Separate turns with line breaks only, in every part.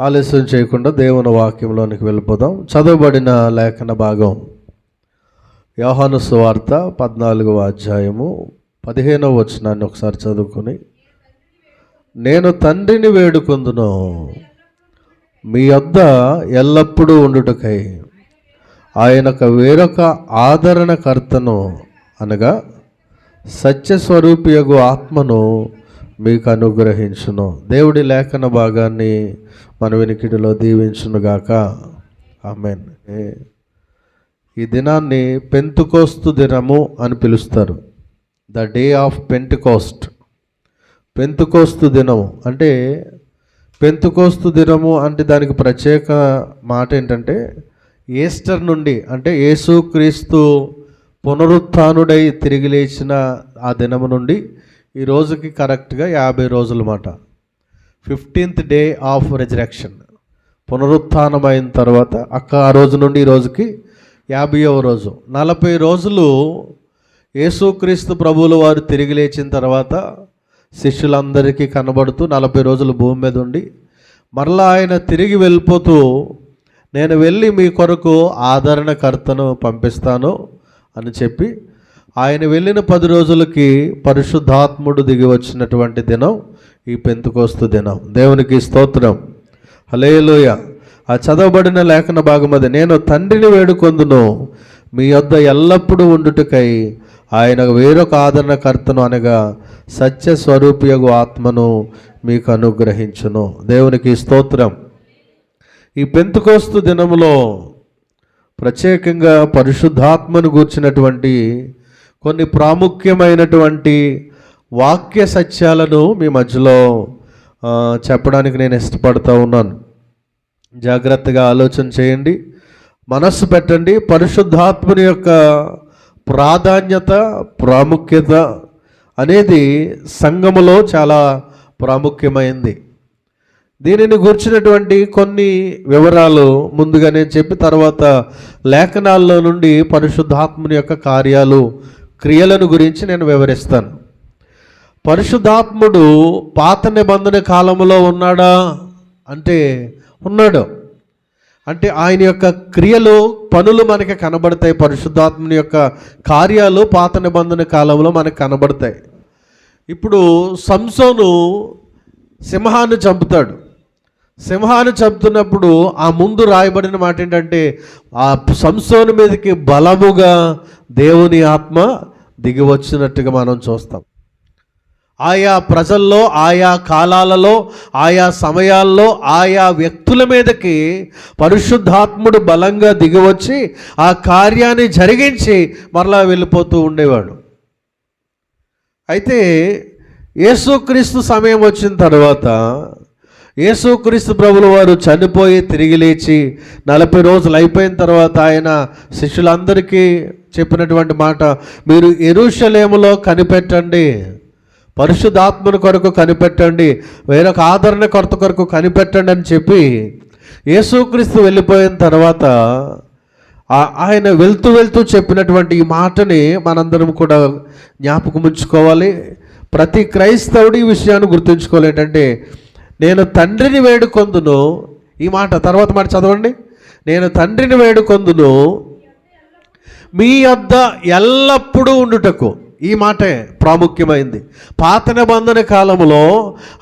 ఆలస్యం చేయకుండా దేవుని వాక్యంలోనికి వెళ్ళిపోదాం. చదవబడిన లేఖన భాగం. యోహాను సువార్త పద్నాలుగవ అధ్యాయము పదిహేనవ వచనాన్ని ఒకసారి చదువుకొని నేను తండ్రిని వేడుకొందును మీ వద్ద ఎల్లప్పుడూ ఉండుటకై. ఆయనకు వేరొక ఆదరణకర్తను అనగా సత్యస్వరూపియగు ఆత్మను మీకు అనుగ్రహించును. దేవుడి లేఖన భాగాన్ని మన వెనికిడిలో దీవించునుగాక ఆమెన్. ఈ దినాన్ని పెంతుకోస్తు దినము అని పిలుస్తారు. ద డే ఆఫ్ పెంటుకోస్ట్ పెంతుకోస్తు దినము. అంటే పెంతుకోస్తు దినము అంటే దానికి ప్రత్యేక మాట ఏంటంటే ఈస్టర్ నుండి అంటే యేసుక్రీస్తు పునరుత్నుడై తిరిగి లేచిన ఆ దినము నుండి ఈ రోజుకి కరెక్ట్గా యాభై రోజుల మాట. Fifteenth day of resurrection. అయిన తర్వాత అక్క ఆ రోజు నుండి ఈ రోజుకి యాభైవ రోజు. నలభై రోజులు యేసుక్రీస్తు ప్రభువుల వారు తిరిగి లేచిన తర్వాత శిష్యులందరికీ కనబడుతూ నలభై రోజులు భూమి మీద ఉండి మరలా ఆయన తిరిగి వెళ్ళిపోతూ నేను వెళ్ళి మీ కొరకు ఆదరణకర్తను పంపిస్తాను అని చెప్పి ఆయన వెళ్ళిన పది రోజులకి పరిశుద్ధాత్ముడు దిగి వచ్చినటువంటి దినం ఈ పెంతుకోస్తు దినం. దేవునికి స్తోత్రం. హలేలోయ ఆ చదవబడిన లేఖన భాగం అది. నేను తండ్రిని వేడుకొందును మీ యొద్ద ఎల్లప్పుడూ ఉండుటకై ఆయన వేరొక ఆదరణకర్తను అనగా సత్య స్వరూపియగు ఆత్మను మీకు అనుగ్రహించును. దేవునికి స్తోత్రం. ఈ పెంతుకోస్తు దినములో ప్రత్యేకంగా పరిశుద్ధాత్మను గూర్చినటువంటి కొన్ని ప్రాముఖ్యమైనటువంటి వాక్య సత్యాలను మీ మధ్యలో చెప్పడానికి నేను ఇష్టపడుతూ ఉన్నాను. జాగ్రత్తగా ఆలోచన చేయండి. మనస్సు పెట్టండి. పరిశుద్ధాత్మని యొక్క ప్రాధాన్యత ప్రాముఖ్యత అనేది సంఘములో చాలా ప్రాముఖ్యమైంది. దీనిని గుర్చినటువంటి కొన్ని వివరాలు ముందుగానే చెప్పి తర్వాత లేఖనాల్లో నుండి పరిశుద్ధాత్మని యొక్క కార్యాలు క్రియలను గురించి నేను వివరిస్తాను. పరిశుద్ధాత్ముడు పాత నిబంధన కాలంలో ఉన్నాడా? అంటే ఉన్నాడు. అంటే ఆయన యొక్క క్రియలు పనులు మనకి కనబడతాయి. పరిశుద్ధాత్మని యొక్క కార్యాలు పాత నిబంధన కాలంలో మనకు కనబడతాయి. ఇప్పుడు సంసోను సింహాన్ని చంపుతాడు. సింహాన్ని చంపుతున్నప్పుడు ఆ ముందు రాయబడిన మాట ఏంటంటే ఆ సంసోను మీదకి బలముగా దేవుని ఆత్మ దిగి వచ్చినట్టుగా మనం చూస్తాం. ఆయా ప్రజల్లో ఆయా కాలాలలో ఆయా సమయాల్లో ఆయా వ్యక్తుల మీదకి పరిశుద్ధాత్ముడు బలంగా దిగివచ్చి ఆ కార్యాన్ని జరిగించి మరలా వెళ్ళిపోతూ ఉండేవాడు. అయితే యేసుక్రీస్తు సమయం వచ్చిన తర్వాత యేసుక్రీస్తు ప్రభులు వారు చనిపోయి తిరిగి లేచి నలభై రోజులు అయిపోయిన తర్వాత ఆయన శిష్యులందరికీ చెప్పినటువంటి మాట మీరు ఎరుషలేములో కనిపెట్టండి. పరిశుద్ధాత్మను కొరకు కనిపెట్టండి. వేరొక ఆదరణ కొరత కొరకు కనిపెట్టండి అని చెప్పి యేసుక్రీస్తు వెళ్ళిపోయిన తర్వాత ఆయన వెళ్తూ వెళ్తూ చెప్పినటువంటి ఈ మాటని మనందరం కూడా జ్ఞాపకం ఉంచుకోవాలి. ప్రతి క్రైస్తవుడు ఈ విషయాన్ని గుర్తుంచుకోవాలి. ఏంటంటే నేను తండ్రిని వేడుకొందును. ఈ మాట తర్వాత మాట చదవండి. నేను తండ్రిని వేడుకొందును. మీ వద్ద ఎల్లప్పుడూ ఉండుటకు ఈ మాటే ప్రాముఖ్యమైంది. పాత నిబంధన కాలంలో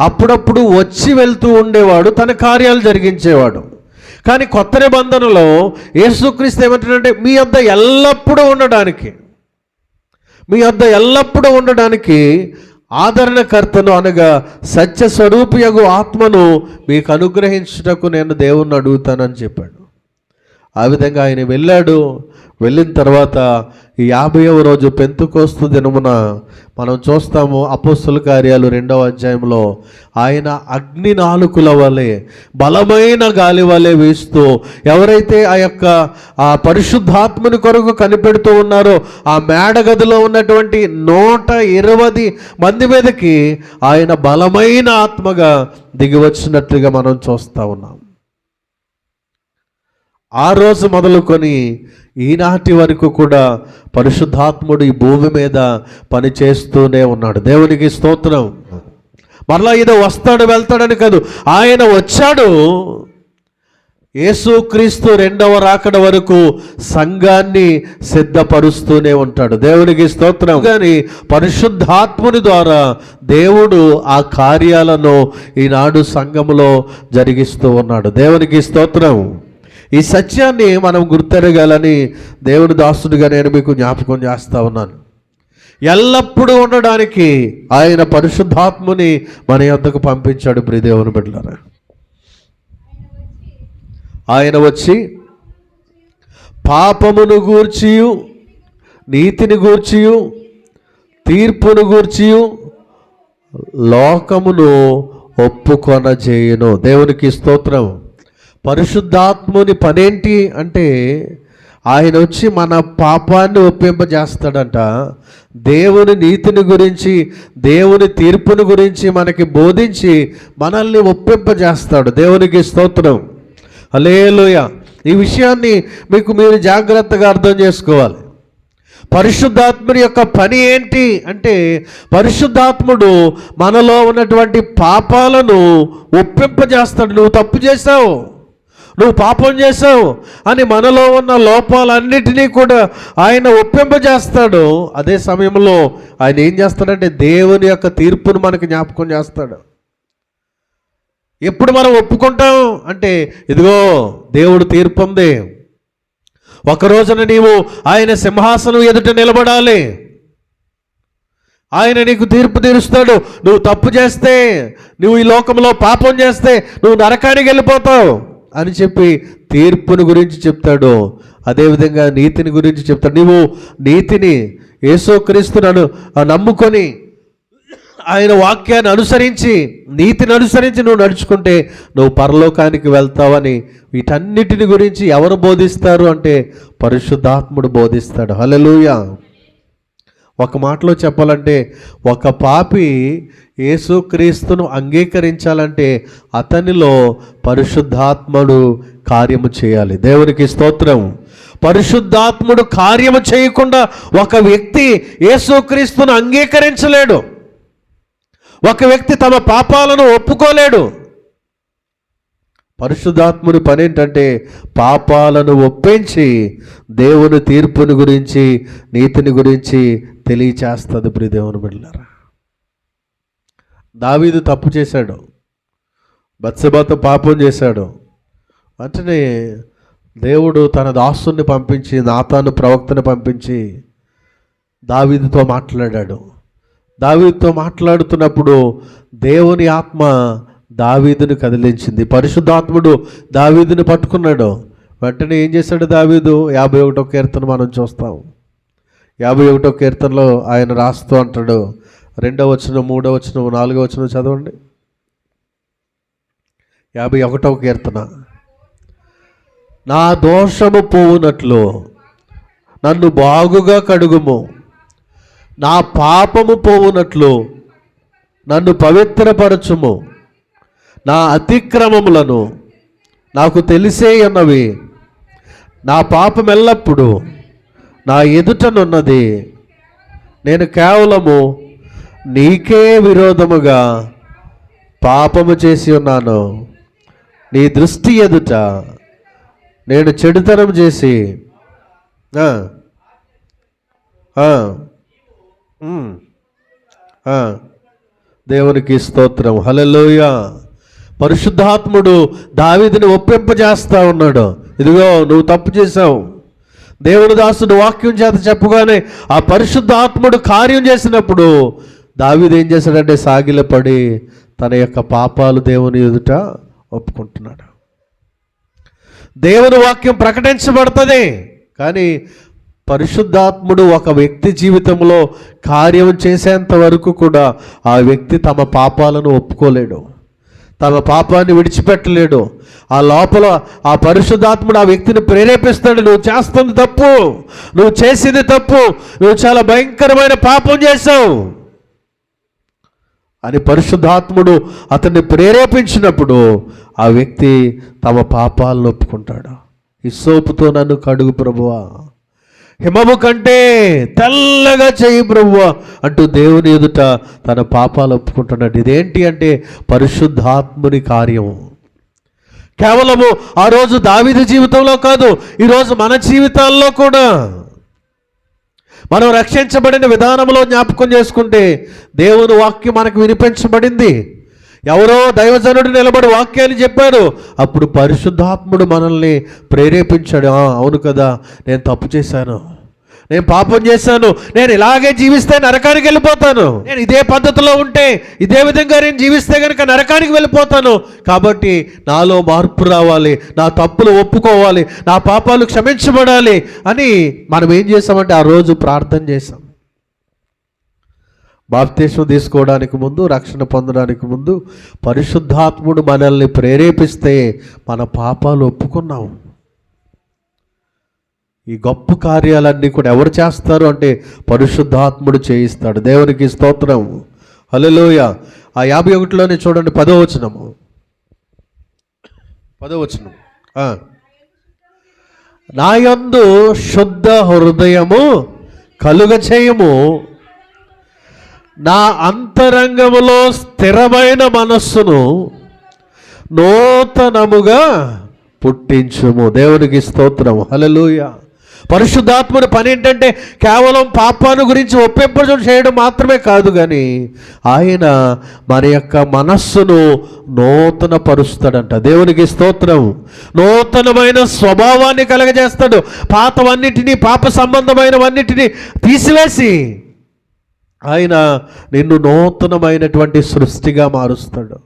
అప్పుడప్పుడు వచ్చి వెళ్తూ ఉండేవాడు తన కార్యాలు జరిగించేవాడు. కానీ కొత్త నిబంధనలో యేసుక్రీస్తు ఏమంటాడంటే మీ వద్ద ఎల్లప్పుడూ ఉండడానికి మీ వద్ద ఎల్లప్పుడూ ఉండడానికి ఆదరణకర్తను అనగా సత్య స్వరూపియగు ఆత్మను మీకు అనుగ్రహించుటకు నేను దేవుణ్ణి అడుగుతానని చెప్పాడు. ఆ విధంగా ఆయన వెళ్ళాడు. వెళ్ళిన తర్వాత ఈ యాభైవ రోజు పెంతుకోస్తు దినమున మనం చూస్తాము అపోస్తుల కార్యాలు రెండవ అధ్యాయంలో. ఆయన అగ్ని నాలుకల వలె బలమైన గాలి వలె వీస్తూ ఎవరైతే ఆ యొక్క ఆ పరిశుద్ధాత్మని కొరకు కనిపెడుతూ ఉన్నారో ఆ మేడగదిలో ఉన్నటువంటి నూట ఇరవై మంది మీదకి ఆయన బలమైన ఆత్మగా దిగి వచ్చినట్లుగా మనం చూస్తూ ఉన్నాం. ఆ రోజు మొదలుకొని ఈనాటి వరకు కూడా పరిశుద్ధాత్ముడు ఈ భూమి మీద పని చేస్తూనే ఉన్నాడు. దేవునికి స్తోత్రం. మరలా ఏదో వస్తాడు వెళ్తాడని కాదు. ఆయన వచ్చాడు. యేసుక్రీస్తు రెండవ రాకడ వరకు సంఘాన్ని సిద్ధపరుస్తూనే ఉంటాడు. దేవునికి స్తోత్రం. కానీ పరిశుద్ధాత్ముని ద్వారా దేవుడు ఆ కార్యాలను ఈనాడు సంఘములో జరిగిస్తూ ఉన్నాడు. దేవునికి స్తోత్రం. ఈ సత్యాన్ని మనం గుర్తెరగాలని దేవుని దాసుడిగా నేను మీకు జ్ఞాపకం చేస్తూ ఉన్నాను. ఎల్లప్పుడూ ఉండడానికి ఆయన పరిశుద్ధాత్ముని మన యొద్దకు పంపించాడు ప్రియదేవుని బిడ్డలారా. ఆయన వచ్చి పాపమును గూర్చియు నీతిని గూర్చియు తీర్పును గూర్చియు లోకమును ఒప్పుకొనజేయును. దేవునికి స్తోత్రం. పరిశుద్ధాత్ముని పనేంటి అంటే ఆయన వచ్చి మన పాపాన్ని ఒప్పింపజేస్తాడంట. దేవుని నీతిని గురించి దేవుని తీర్పుని గురించి మనకి బోధించి మనల్ని ఒప్పింపజేస్తాడు. దేవునికి స్తోత్రం. అలేలోయ ఈ విషయాన్ని మీకు మీరు జాగ్రత్తగా అర్థం చేసుకోవాలి. పరిశుద్ధాత్ముడి యొక్క పని ఏంటి అంటే పరిశుద్ధాత్ముడు మనలో ఉన్నటువంటి పాపాలను ఒప్పింపజేస్తాడు. నువ్వు తప్పు చేసావు నువ్వు పాపం చేసావు అని మనలో ఉన్న లోపాలన్నిటినీ కూడా ఆయన ఒప్పింపజేస్తాడు. అదే సమయంలో ఆయన ఏం చేస్తాడంటే దేవుని యొక్క తీర్పును మనకు జ్ఞాపకం చేస్తాడు. ఎప్పుడు మనం ఒప్పుకుంటాం? అంటే ఇదిగో దేవుడు తీర్పు ఉంది ఒక రోజున నీవు ఆయన సింహాసనం ఎదుట నిలబడాలి. ఆయన నీకు తీర్పు తీరుస్తాడు. నువ్వు తప్పు చేస్తే నువ్వు ఈ లోకంలో పాపం చేస్తే నువ్వు నరకానికి వెళ్ళిపోతావు. అని చెప్పి తీర్పుని గురించి చెప్తాడు. అదేవిధంగా నీతిని గురించి చెప్తాడు. నీవు నీతిని యేసుక్రీస్తునను నమ్ముకొని ఆయన వాక్యాన్ని అనుసరించి నీతిని అనుసరించి నువ్వు నడుచుకుంటే నువ్వు పరలోకానికి వెళ్తావని వీటన్నిటిని గురించి ఎవరు బోధిస్తారు అంటే పరిశుద్ధాత్ముడు బోధిస్తాడు. హల్లెలూయా. ఒక మాటలో చెప్పాలంటే ఒక పాపి యేసుక్రీస్తును అంగీకరించాలంటే అతనిలో పరిశుద్ధాత్ముడు కార్యము చేయాలి. దేవునికి స్తోత్రం పరిశుద్ధాత్ముడు కార్యము చేయకుండా ఒక వ్యక్తి యేసుక్రీస్తును అంగీకరించలేడు. ఒక వ్యక్తి తమ పాపాలను ఒప్పుకోలేడు. పరిశుద్ధాత్ముని పని ఏంటంటే పాపాలను ఒప్పించి దేవుని తీర్పుని గురించి నీతిని గురించి తెలియచేస్తుంది ప్రియ దేవుని బిడ్డలారా. దావీదు తప్పు చేశాడు. బత్సబాతో పాపం చేశాడు. వెంటనే దేవుడు తన దాసుని పంపించి నాతాను ప్రవక్తను పంపించి దావీదుతో మాట్లాడాడు. దావీదుతో మాట్లాడుతున్నప్పుడు దేవుని ఆత్మ దావీదుని కదిలించింది. పరిశుద్ధాత్ముడు దావీదుని పట్టుకున్నాడు. వెంటనే ఏం చేశాడు దావీదు? యాభై ఒకటో కీర్తన మనం చూస్తాం. యాభై ఒకటో కీర్తనలో ఆయన రాస్తూ అంటాడు రెండవ వచనం మూడో వచనం నాలుగో వచనం చదవండి. యాభై ఒకటవ కీర్తన. నా దోషము పోవునట్లు నన్ను బాగుగా కడుగుము. నా పాపము పోవునట్లు నన్ను పవిత్రపరచుము. నా అతిక్రమములను నాకు తెలిసే ఉన్నవి. నా పాపం ఎల్లప్పుడూ నా ఎదుటనున్నది నేను కేవలము నీకే విరోధముగా పాపము చేసి ఉన్నాను. నీ దృష్టి ఎదుట నేను చెడుతనం చేసి దేవునికి స్తోత్రం. హల్లెలూయ. పరిశుద్ధాత్ముడు దావిదిని ఒప్పింపజేస్తా ఉన్నాడు. ఇదిగో నువ్వు తప్పు చేశావు. దేవుని దాసుడు వాక్యం చేత చెప్పగానే ఆ పరిశుద్ధాత్ముడు కార్యం చేసినప్పుడు దావిది ఏం చేశాడంటే సాగిలపడి తన యొక్క పాపాలు దేవుని ఎదుట ఒప్పుకుంటున్నాడు. దేవుని వాక్యం ప్రకటించబడుతుంది. కానీ పరిశుద్ధాత్ముడు ఒక వ్యక్తి జీవితంలో కార్యం చేసేంత వరకు కూడా ఆ వ్యక్తి తమ పాపాలను ఒప్పుకోలేడు. తమ పాపాన్ని విడిచిపెట్టలేడు. ఆ లోపల ఆ పరిశుద్ధాత్ముడు ఆ వ్యక్తిని ప్రేరేపిస్తాడు. నువ్వు చేస్తుంది తప్పు. నువ్వు చేసింది తప్పు. నువ్వు చాలా భయంకరమైన పాపం చేసావు అని పరిశుద్ధాత్ముడు అతన్ని ప్రేరేపించినప్పుడు ఆ వ్యక్తి తమ పాపాలను ఒప్పుకుంటాడు. ఈ సోపుతో నన్ను కడుగు ప్రభువా. హిమము కంటే తెల్లగా చేయి ప్రభువా అంటూ దేవుని ఎదుట తన పాపాలు ఒప్పుకుంటున్నాడు. ఇదేంటి అంటే పరిశుద్ధాత్ముని కార్యము. కేవలము ఆ రోజు దావిది జీవితంలో కాదు ఈరోజు మన జీవితాల్లో కూడా. మనం రక్షించబడిన విధానంలో జ్ఞాపకం చేసుకుంటే దేవుని వాక్యం మనకు వినిపించబడింది. ఎవరో దైవజనుడు నిలబడి వాక్యాన్ని చెప్పారు అప్పుడు పరిశుద్ధాత్ముడు మనల్ని ప్రేరేపించాడు. అవును కదా నేను తప్పు చేశాను. నేను పాపం చేశాను. నేను ఇలాగే జీవిస్తే నరకానికి వెళ్ళిపోతాను. నేను ఇదే పద్ధతిలో ఉంటే ఇదే విధంగా నేను జీవిస్తే కనుక నరకానికి వెళ్ళిపోతాను. కాబట్టి నాలో మార్పు రావాలి నా తప్పులు ఒప్పుకోవాలి నా పాపాలు క్షమించబడాలి అని మనం ఏం చేసామంటే ఆ రోజు ప్రార్థన చేసాం బాప్తీసం తీసుకోవడానికి ముందు రక్షణ పొందడానికి ముందు పరిశుద్ధాత్ముడు మనల్ని ప్రేరేపిస్తే మన పాపాలు ఒప్పుకున్నాం. ఈ గొప్ప కార్యాలన్నీ కూడా ఎవరు చేస్తారు అంటే పరిశుద్ధాత్ముడు చేయిస్తాడు. దేవునికి స్తోత్రం. హలోయ ఆ యాభై ఒకటిలోనే చూడండి పదో వచనము. పదో వచనం నా యందు శుద్ధ హృదయము కలుగ చేయము. నా అంతరంగములో స్థిరమైన మనస్సును నూతనముగా పుట్టించుము. దేవునికి స్తోత్రం. హలలుయా పరిశుద్ధాత్ముని పని ఏంటంటే కేవలం పాపాను గురించి ఒప్పింపజం చేయడం మాత్రమే కాదు కానీ ఆయన మన యొక్క మనస్సును నూతన పరుస్తాడంట దేవునికి స్తోత్రం. నూతనమైన స్వభావాన్ని కలగజేస్తాడు. పాతవన్నిటినీ పాప సంబంధమైనవన్నిటినీ తీసివేసి ఆయన నిన్ను నూతనమైనటువంటి సృష్టిగా మారుస్తాడు.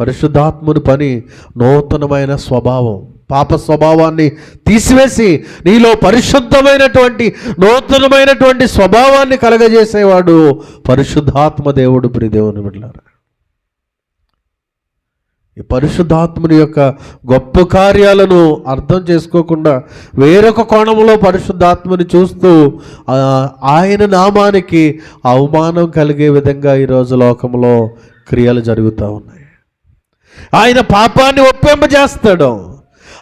పరిశుద్ధాత్ముని పని నూతనమైన స్వభావం. పాప స్వభావాన్ని తీసివేసి నీలో పరిశుద్ధమైనటువంటి నూతనమైనటువంటి స్వభావాన్ని కలగజేసేవాడు పరిశుద్ధాత్మ దేవుడు ప్రిదేవుని బిడ్డారు ఈ పరిశుద్ధాత్ముని యొక్క గొప్ప కార్యాలను అర్థం చేసుకోకుండా వేరొక కోణంలో పరిశుద్ధాత్మని చూస్తూ ఆయన నామానికి అవమానం కలిగే విధంగా ఈరోజు లోకంలో క్రియలు జరుగుతూ ఉన్నాయి. ఆయన పాపాన్ని ఒప్పింపజేస్తాడు.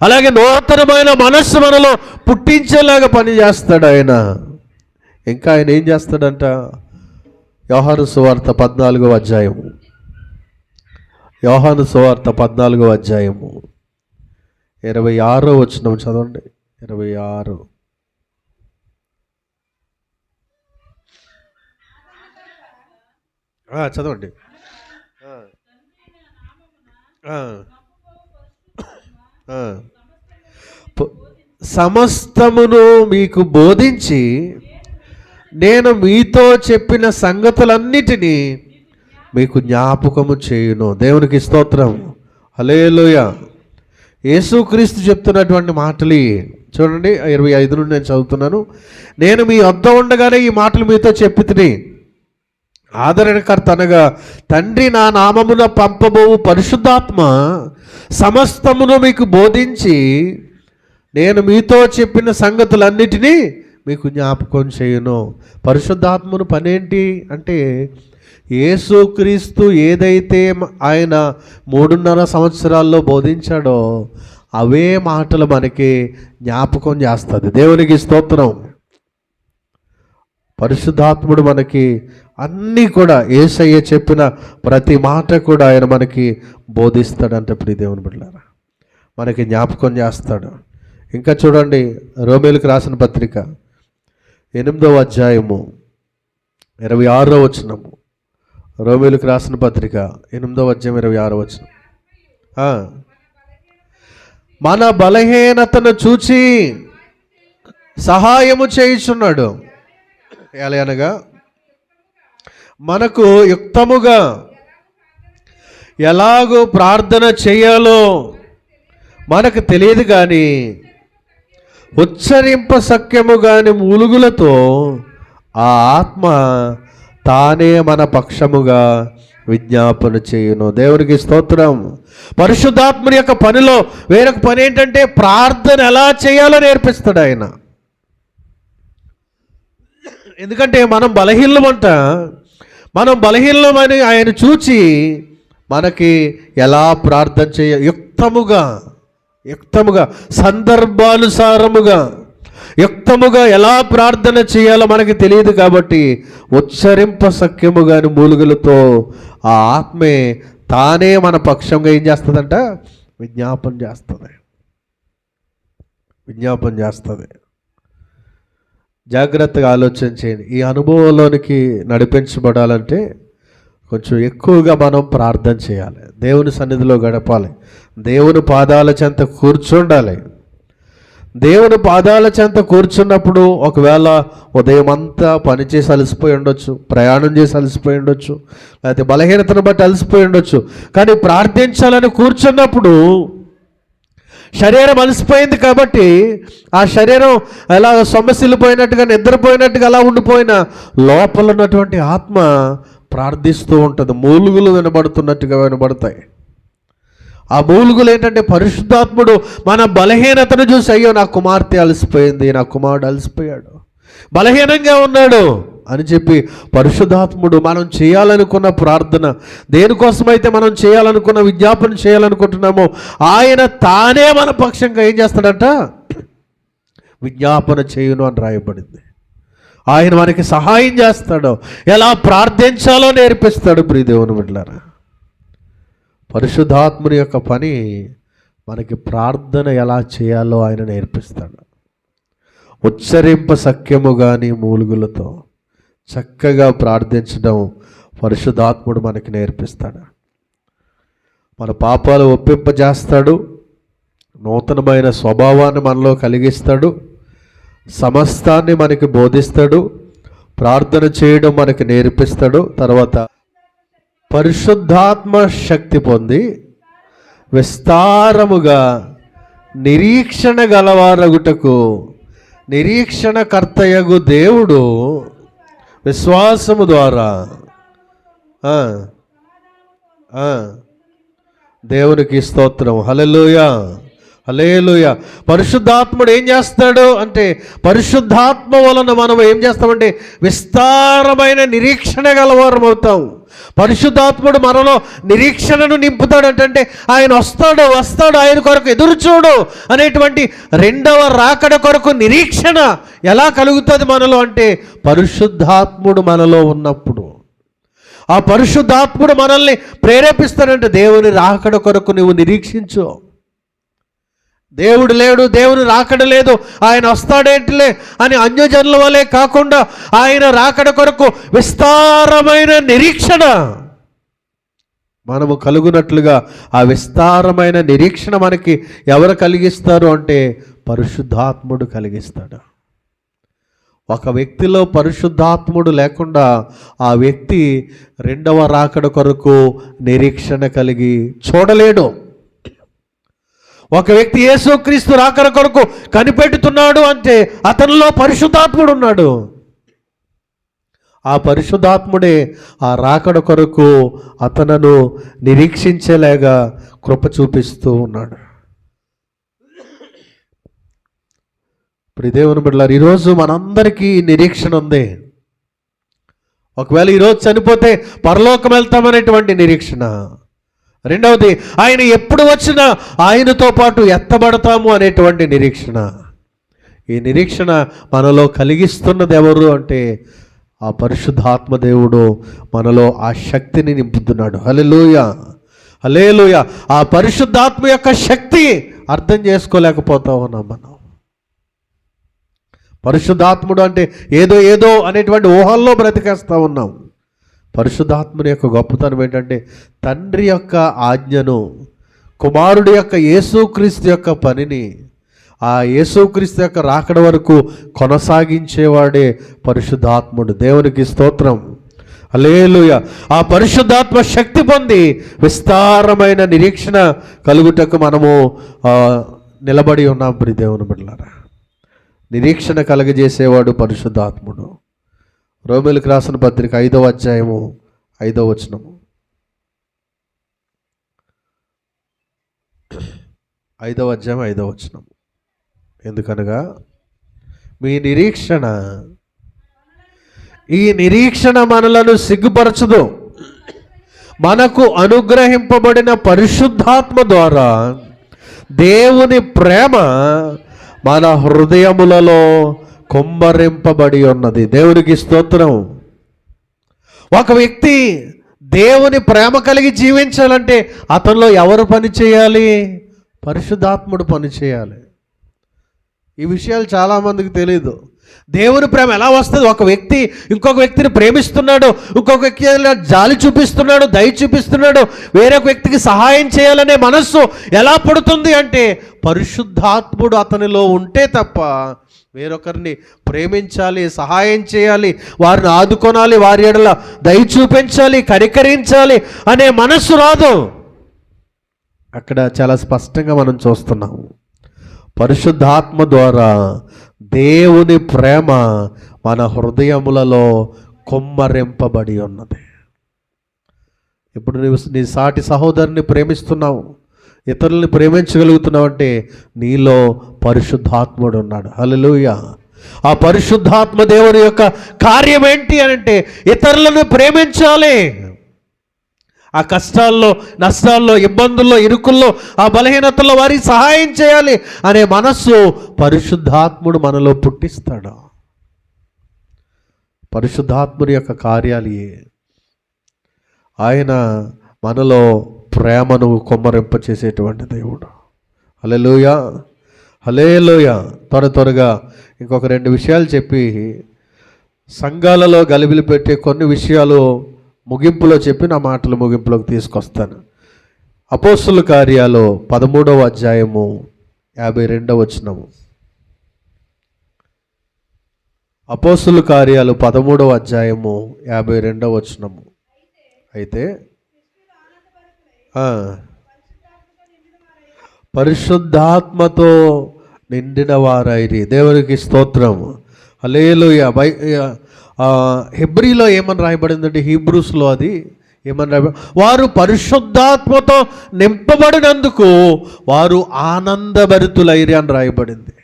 అలాగే నూతనమైన మనస్సు మనలో పుట్టించేలాగా పనిచేస్తాడు ఆయన. ఇంకా ఆయన ఏం చేస్తాడంట? వ్యవహార సువార్త పద్నాలుగో అధ్యాయము. యోహాను సువార్త పద్నాలుగో అధ్యాయము. ఇరవై ఆరో వచ్చిన చదవండి. ఇరవై ఆరు. చదవండి. ఆ. సమస్తమును మీకు బోధించి నేను మీతో చెప్పిన సంగతులన్నిటినీ మీకు జ్ఞాపకము చేయును. దేవునికి స్తోత్రం. హలేలోయ యేసుక్రీస్తు చెప్తున్నటువంటి మాటలు చూడండి ఇరవై ఐదు నుండి నేను చదువుతున్నాను. నేను మీ వద్ద ఉండగానే ఈ మాటలు మీతో చెప్పితిని. ఆదరణకర్త అనగా తండ్రి నా నామమున పంపబోవు పరిశుద్ధాత్మ సమస్తమును మీకు బోధించి నేను మీతో చెప్పిన సంగతులన్నిటినీ మీకు జ్ఞాపకం చేయను. పరిశుద్ధాత్మను పనేంటి అంటే యేసుక్రీస్తు ఏదైతే ఆయన మూడున్నర సంవత్సరాల్లో బోధించాడో అవే మాటలు మనకి జ్ఞాపకం చేస్తుంది. దేవునికి స్తోత్రం. పరిశుద్ధాత్ముడు మనకి అన్నీ కూడా ఏసయ్య చెప్పిన ప్రతి మాట కూడా ఆయన మనకి బోధిస్తాడంటే ప్రియ దేవుని బిడ్డారా మనకి జ్ఞాపకం చేస్తాడు. ఇంకా చూడండి రోమేలకు రాసిన పత్రిక ఎనిమిదవ అధ్యాయము ఇరవై ఆరో వచనము. రోమేలకు రాసిన పత్రిక ఎనిమిదవ అధ్యాయం ఇరవై ఆరో వచనం. మన బలహీనతను చూచి సహాయము చేయుచున్నాడు. ఎలా మనకు యుక్తముగా ఎలాగో ప్రార్థన చేయాలో మనకు తెలియదు కానీ ఉచ్చరింప సఖ్యము కాని మూలుగులతో ఆ ఆత్మ తానే మన పక్షముగా విజ్ఞాపన చేయును. దేవునికి స్తోత్రం. పరిశుద్ధాత్ముని యొక్క పనిలో వేరొక పని ఏంటంటే ప్రార్థన ఎలా చేయాలో నేర్పిస్తాడు ఆయన. ఎందుకంటే మనం బలహీనమంట మనం బలహీనమని ఆయన చూచి మనకి ఎలా ప్రార్థన చేయ యుక్తముగా యుక్తముగా సందర్భానుసారముగా యుక్తముగా ఎలా ప్రార్థన చేయాలో మనకి తెలియదు కాబట్టి ఉచ్చరింప సఖ్యము కాని మూలుగులతో ఆ ఆత్మే తానే మన పక్షంగా ఏం చేస్తుందంట? విజ్ఞాపన చేస్తుంది. విజ్ఞాపన చేస్తుంది. జాగ్రత్తగా ఆలోచన చేయండి. ఈ అనుభవంలోనికి నడిపించబడాలంటే కొంచెం ఎక్కువగా మనం ప్రార్థన చేయాలి. దేవుని సన్నిధిలో గడపాలి. దేవుని పాదాల చెంత కూర్చుండాలి. దేవుని పాదాల చెంత కూర్చున్నప్పుడు ఒకవేళ ఉదయం అంతా పనిచేసి అలసిపోయి ఉండొచ్చు ప్రయాణం చేసి అలసిపోయి ఉండొచ్చు లేకపోతే బలహీనతను బట్టి అలసిపోయి ఉండొచ్చు. కానీ ప్రార్థించాలని కూర్చున్నప్పుడు శరీరం అలసిపోయింది కాబట్టి ఆ శరీరం ఎలా సొమ్మసిల్లిపోయినట్టుగా నిద్రపోయినట్టుగా అలా ఉండిపోయిన లోపల ఉన్నటువంటి ఆత్మ ప్రార్థిస్తూ ఉంటుంది. మూలుగులు వినబడుతున్నట్టుగా వినబడతాయి. ఆ మూలుగులు ఏంటంటే పరిశుద్ధాత్ముడు మన బలహీనతను చూసి అయ్యో నా కుమార్తె అలసిపోయింది నా కుమారుడు అలసిపోయాడు బలహీనంగా ఉన్నాడు అని చెప్పి పరిశుద్ధాత్ముడు మనం చేయాలనుకున్న ప్రార్థన దేనికోసమైతే మనం చేయాలనుకున్న విజ్ఞాపన చేయాలనుకుంటున్నామో ఆయన తానే మన పక్షంగా ఏం చేస్తాడంట? విజ్ఞాపన చేయును అని రాయబడింది. ఆయన మనకి సహాయం చేస్తాడు. ఎలా ప్రార్థించాలో నేర్పిస్తాడు ప్రియదేవుని బిడ్డారా పరిశుద్ధాత్ముని యొక్క పని మనకి ప్రార్థన ఎలా చేయాలో ఆయన నేర్పిస్తాడు. ఉచ్చరింప సఖ్యము కానీ మూలుగులతో చక్కగా ప్రార్థించడం పరిశుద్ధాత్ముడు మనకి నేర్పిస్తాడు. మన పాపాలు ఒప్పింపజేస్తాడు. నూతనమైన స్వభావాన్ని మనలో కలిగిస్తాడు. సమస్తాన్ని మనకి బోధిస్తాడు ప్రార్థన చేయడం మనకి నేర్పిస్తాడు తర్వాత పరిశుద్ధాత్మ శక్తి పొంది విస్తారముగా నిరీక్షణ గలవారగుటకు నిరీక్షణకర్తయగు దేవుడు విశ్వాసము ద్వారా దేవునికి స్తోత్రం. హలెలుయ అలేలుయ పరిశుద్ధాత్ముడు ఏం చేస్తాడు అంటే పరిశుద్ధాత్మ వలన మనం ఏం చేస్తామంటే విస్తారమైన నిరీక్షణ గలవారం అవుతాం పరిశుద్ధాత్ముడు మనలో నిరీక్షణను నింపుతాడు అంటే ఆయన వస్తాడు వస్తాడు ఆయన కొరకు ఎదురు చూడు అనేటువంటి రెండవ రాకడ కొరకు నిరీక్షణ ఎలా కలుగుతుంది మనలో అంటే పరిశుద్ధాత్ముడు మనలో ఉన్నప్పుడు. ఆ పరిశుద్ధాత్ముడు మనల్ని ప్రేరేపిస్తాడంటే దేవుని రాకడ కొరకు నువ్వు నిరీక్షించు. దేవుడు లేడు దేవుని రాకడ లేదు ఆయన వస్తాడేంటిలే అని అన్యజనుల వలె కాకుండా ఆయన రాకడ కొరకు విస్తారమైన నిరీక్షణ. మనము కలుగునట్లుగా ఆ విస్తారమైన నిరీక్షణ మనకి ఎవరు కలిగిస్తారు అంటే పరిశుద్ధాత్ముడు కలిగిస్తాడు. ఒక వ్యక్తిలో పరిశుద్ధాత్ముడు లేకుండా ఆ వ్యక్తి రెండవ రాకడ కొరకు నిరీక్షణ కలిగి చూడలేడు. ఒక వ్యక్తి యేసుక్రీస్తు రాకర కొరకు కనిపెట్టుతున్నాడు అంటే అతనిలో పరిశుద్ధాత్ముడు ఉన్నాడు. ఆ పరిశుద్ధాత్ముడే ఆ రాకడ కొరకు అతనను నిరీక్షించేలాగా కృప చూపిస్తూ ఉన్నాడు. ఇప్పుడు దేవుని బిడ్డలారు ఈరోజు మనందరికీ నిరీక్షణ ఉంది. ఒకవేళ ఈరోజు చనిపోతే పరలోకం వెళ్తామనేటువంటి నిరీక్షణ. రెండవది ఆయన ఎప్పుడు వచ్చినా ఆయనతో పాటు ఎత్తబడతాము అనేటువంటి నిరీక్షణ. ఈ నిరీక్షణ మనలో కలిగిస్తున్నది ఎవరు అంటే ఆ పరిశుద్ధాత్మ దేవుడు మనలో ఆ శక్తిని నింపుతున్నాడు. హలెలూయ హలేలుయ ఆ పరిశుద్ధాత్మ యొక్క శక్తి అర్థం చేసుకోలేకపోతా ఉన్నాం మనం. పరిశుద్ధాత్ముడు అంటే ఏదో ఏదో అనేటువంటి ఊహల్లో బ్రతికేస్తూ ఉన్నాం. పరిశుద్ధాత్ముని యొక్క గొప్పతనం ఏంటంటే తండ్రి యొక్క ఆజ్ఞను కుమారుడి యొక్క యేసుక్రీస్తు యొక్క పనిని ఆ యేసుక్రీస్తు యొక్క రాకడ వరకు కొనసాగించేవాడే పరిశుద్ధాత్ముడు. దేవునికి స్తోత్రం. అలేలుయ ఆ పరిశుద్ధాత్మ శక్తి పొంది విస్తారమైన నిరీక్షణ కలుగుటకు మనము నిలబడి ఉన్నాం ప్రి దేవుని బిడ్డలారా. నిరీక్షణ కలగజేసేవాడు పరిశుద్ధాత్ముడు. రోమిలకు రాసిన పత్రిక ఐదవ అధ్యాయము ఐదవ వచనము. ఐదవ అధ్యాయం ఐదవ వచనము. ఎందుకనగా మీ నిరీక్షణ ఈ నిరీక్షణ మనలను సిగ్గుపరచదు. మనకు అనుగ్రహింపబడిన పరిశుద్ధాత్మ ద్వారా దేవుని ప్రేమ మన హృదయములలో కుమ్మరింపబడి ఉన్నది. దేవునికి స్తోత్రం ఒక వ్యక్తి దేవుని ప్రేమ కలిగి జీవించాలంటే అతనిలో ఎవరు పని చేయాలి? పరిశుద్ధాత్ముడు పని చేయాలి. ఈ విషయాలు చాలామందికి తెలియదు దేవుని ప్రేమ ఎలా వస్తుంది? ఒక వ్యక్తి ఇంకొక వ్యక్తిని ప్రేమిస్తున్నాడు ఇంకొక వ్యక్తి జాలి చూపిస్తున్నాడు దయ చూపిస్తున్నాడు వేరొక వ్యక్తికి సహాయం చేయాలనే మనస్సు ఎలా పడుతుంది అంటే పరిశుద్ధాత్ముడు అతనిలో ఉంటే తప్ప వేరొకరిని ప్రేమించాలి సహాయం చేయాలి వారిని ఆదుకొనాలి వారి ఎడల దయ చూపించాలి కనికరించాలి అనే మనస్సు రాదు. అక్కడ చాలా స్పష్టంగా మనం చూస్తున్నాము. పరిశుద్ధాత్మ ద్వారా దేవుని ప్రేమ మన హృదయములలో కొమ్మరింపబడి ఉన్నది. ఇప్పుడు నీ సాటి సహోదరుని ప్రేమిస్తున్నావు. ఇతరుల్ని ప్రేమించగలుగుతున్నావు అంటే నీలో పరిశుద్ధాత్ముడు ఉన్నాడు. హలలుయ ఆ పరిశుద్ధాత్మ దేవుని యొక్క కార్యం ఏంటి అని అంటే ఇతరులను ప్రేమించాలి. ఆ కష్టాల్లో నష్టాల్లో ఇబ్బందుల్లో ఇరుకుల్లో ఆ బలహీనతల్లో వారికి సహాయం చేయాలి అనే మనస్సు పరిశుద్ధాత్ముడు మనలో పుట్టిస్తాడు. పరిశుద్ధాత్ముడి యొక్క కార్యాలు ఆయన మనలో ప్రేమను కొమ్మరింపచేసేటువంటి దేవుడు. హలేలుయ హలేలుయ త్వర త్వరగా ఇంకొక రెండు విషయాలు చెప్పి సంఘాలలో గలిబిలి పెట్టే కొన్ని విషయాలు ముగింపులో చెప్పి నా మాటలు ముగింపులోకి తీసుకొస్తాను. అపోస్తుల కార్యాలు పదమూడవ అధ్యాయము యాభై రెండవ వచనము. అపోస్తుల కార్యాలు పదమూడవ అధ్యాయము యాభై రెండవ వచనము. అయితే పరిశుద్ధాత్మతో నిండిన వారైరి. దేవునికి స్తోత్రం. హలేలుయ బై ఆ, ఏమని రాయబడిందంటే హీబ్రూస్లో అది ఏమని రాయబడి వారు పరిశుద్ధాత్మతో నింపబడినందుకు వారు ఆనందభరితులైరి అని రాయబడింది.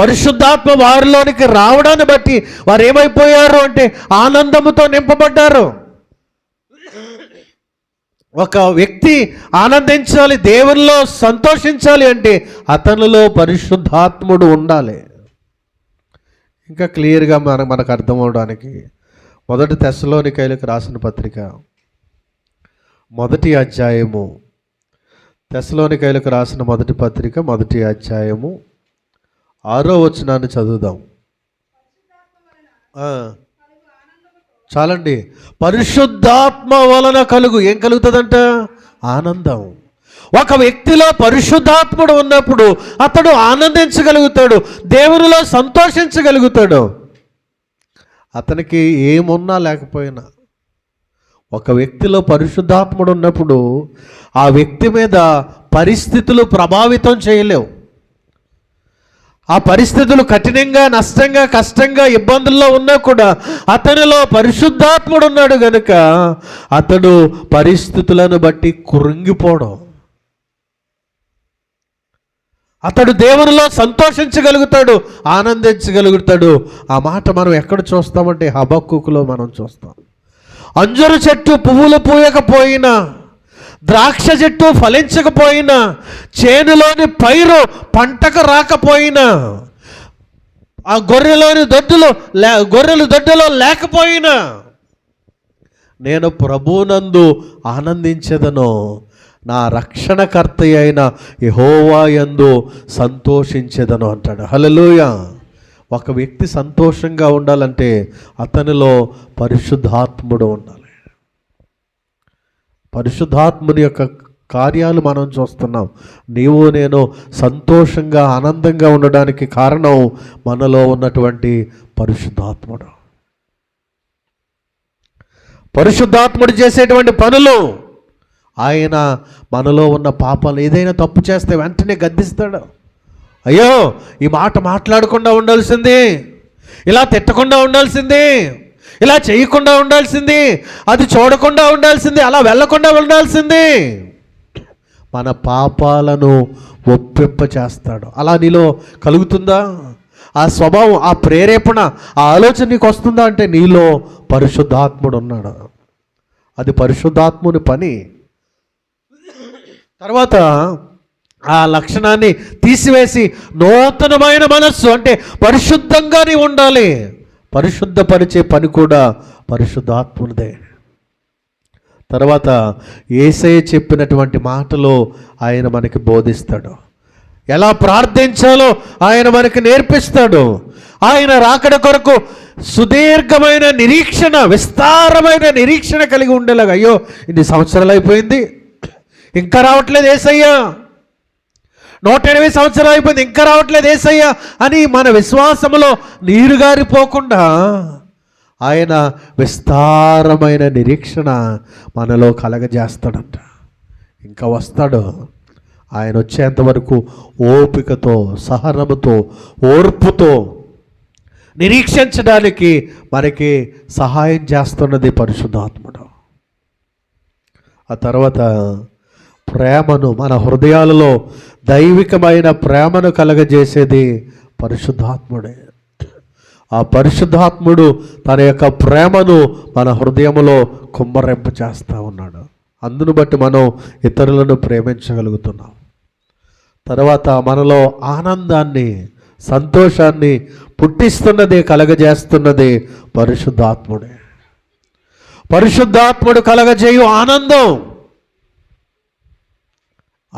పరిశుద్ధాత్మ వారిలోనికి రావడాన్ని బట్టి వారు ఏమైపోయారు అంటే ఆనందముతో నింపబడ్డారు. ఒక వ్యక్తి ఆనందించాలి దేవునిలో సంతోషించాలి అంటే అతనిలో పరిశుద్ధాత్ముడు ఉండాలి. ఇంకా క్లియర్గా మన మనకు అర్థం అవడానికి మొదటి తెశలోనికైలకు రాసిన పత్రిక మొదటి అధ్యాయము. తెశలోనికైలకు రాసిన మొదటి పత్రిక మొదటి అధ్యాయము. ఆరో వచనాన్ని చదువుదాం. చాలండి. పరిశుద్ధ పరిశుద్ధాత్మ వలన కలుగు. ఏం కలుగుతుందంట? ఆనందం. ఒక వ్యక్తిలో పరిశుద్ధాత్ముడు ఉన్నప్పుడు అతడు ఆనందించగలుగుతాడు దేవునిలో సంతోషించగలుగుతాడు. అతనికి ఏమున్నా లేకపోయినా ఒక వ్యక్తిలో పరిశుద్ధాత్ముడు ఉన్నప్పుడు ఆ వ్యక్తి మీద పరిస్థితులు ప్రభావితం చేయలేవు. ఆ పరిస్థితులు కఠినంగా నష్టంగా కష్టంగా ఇబ్బందుల్లో ఉన్నా కూడా అతనిలో పరిశుద్ధాత్ముడు ఉన్నాడు గనుక అతడు పరిస్థితులను బట్టి కురుంగిపోవడం. అతడు దేవునిలో సంతోషించగలుగుతాడు ఆనందించగలుగుతాడు. ఆ మాట మనం ఎక్కడ చూస్తామంటే హబక్కుకులో మనం చూస్తాం. అంజరు చెట్టు పువ్వులు పూయకపోయినా ద్రాక్ష చెట్టు ఫలించకపోయినా చేనులోని పైరు పంటకు రాకపోయినా ఆ గొర్రెలోని దొడ్డులో లే గొర్రెలు దొడ్డులో లేకపోయినా నేను ప్రభునందు ఆనందించదను. నా రక్షణకర్త అయిన యహోవా యందు సంతోషించదను అంటాడు. హలలోయ ఒక వ్యక్తి సంతోషంగా ఉండాలంటే అతనిలో పరిశుద్ధాత్ముడు ఉండాలి. పరిశుద్ధాత్ముని యొక్క కార్యాలు మనం చూస్తున్నాం. నీవు నేను సంతోషంగా ఆనందంగా ఉండడానికి కారణం మనలో ఉన్నటువంటి పరిశుద్ధాత్ముడు. పరిశుద్ధాత్ముడు చేసేటువంటి పనులు ఆయన మనలో ఉన్న పాపాలు ఏదైనా తప్పు చేస్తే వెంటనే గద్దిస్తాడు. అయ్యో ఈ మాట మాట్లాడకుండా ఉండాల్సింది ఇలా తిట్టకుండా ఉండాల్సింది. ఇలా చేయకుండా ఉండాల్సింది అది చూడకుండా ఉండాల్సింది అలా వెళ్ళకుండా ఉండాల్సింది. మన పాపాలను ఒప్పింప చేస్తాడు అలా నీలో కలుగుతుందా? ఆ స్వభావం ఆ ప్రేరేపణ ఆ ఆలోచన నీకు వస్తుందా అంటే నీలో పరిశుద్ధాత్ముడు ఉన్నాడు అది పరిశుద్ధాత్ముని పని. తర్వాత ఆ లక్షణాన్ని తీసివేసి నూతనమైన మనస్సు అంటే పరిశుద్ధంగా ఉండాలి. పరిశుద్ధపరిచే పని కూడా పరిశుద్ధాత్మునిదే. తర్వాత ఏసయ్య చెప్పినటువంటి మాటలు ఆయన మనకి బోధిస్తాడు. ఎలా ప్రార్థించాలో ఆయన మనకి నేర్పిస్తాడు. ఆయన రాకడ కొరకు సుదీర్ఘమైన నిరీక్షణ విస్తారమైన నిరీక్షణ కలిగి ఉండేలాగా అయ్యో ఇన్ని సంవత్సరాలు అయిపోయింది. ఇంకా రావట్లేదు ఏసయ్యా. నూట ఎనభై సంవత్సరాలు అయిపోయింది ఇంకా రావట్లేదు ఏసయ్యా అని మన విశ్వాసములో నీరుగారిపోకుండా ఆయన విస్తారమైన నిరీక్షణ మనలో కలగజేస్తాడంట. ఇంకా వస్తాడు. ఆయన వచ్చేంత వరకు ఓపికతో సహనముతో ఓర్పుతో నిరీక్షించడానికి మనకి సహాయం చేస్తున్నది పరిశుద్ధాత్ముడు. ఆ తర్వాత ప్రేమను మన హృదయాలలో దైవికమైన ప్రేమను కలగజేసేది పరిశుద్ధాత్ముడే. ఆ పరిశుద్ధాత్ముడు తన యొక్క ప్రేమను మన హృదయంలో కుమ్మరింపు చేస్తూ ఉన్నాడు. అందును బట్టి మనం ఇతరులను ప్రేమించగలుగుతున్నాం. తర్వాత మనలో ఆనందాన్ని సంతోషాన్ని పుట్టిస్తున్నది కలగజేస్తున్నది పరిశుద్ధాత్ముడే. పరిశుద్ధాత్ముడు కలగజేయు ఆనందం.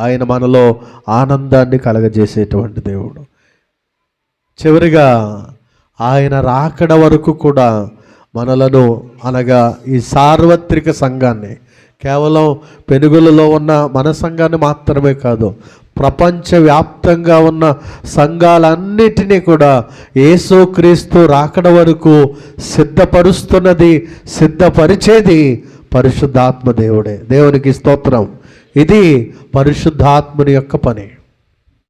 ఆయన మనలో ఆనందాన్ని కలగజేసేటువంటి దేవుడు. చివరిగా ఆయన రాకడ వరకు కూడా మనలను అనగా ఈ సార్వత్రిక సంఘాన్ని కేవలం పెనుగులలో ఉన్న మన సంఘాన్ని మాత్రమే కాదు ప్రపంచవ్యాప్తంగా ఉన్న సంఘాలన్నిటినీ కూడా యేసుక్రీస్తు రాకడ వరకు సిద్ధపరుస్తున్నది సిద్ధపరిచేది పరిశుద్ధాత్మ దేవుడే. దేవునికి స్తోత్రం. ఇది పరిశుద్ధాత్ముని యొక్క పని.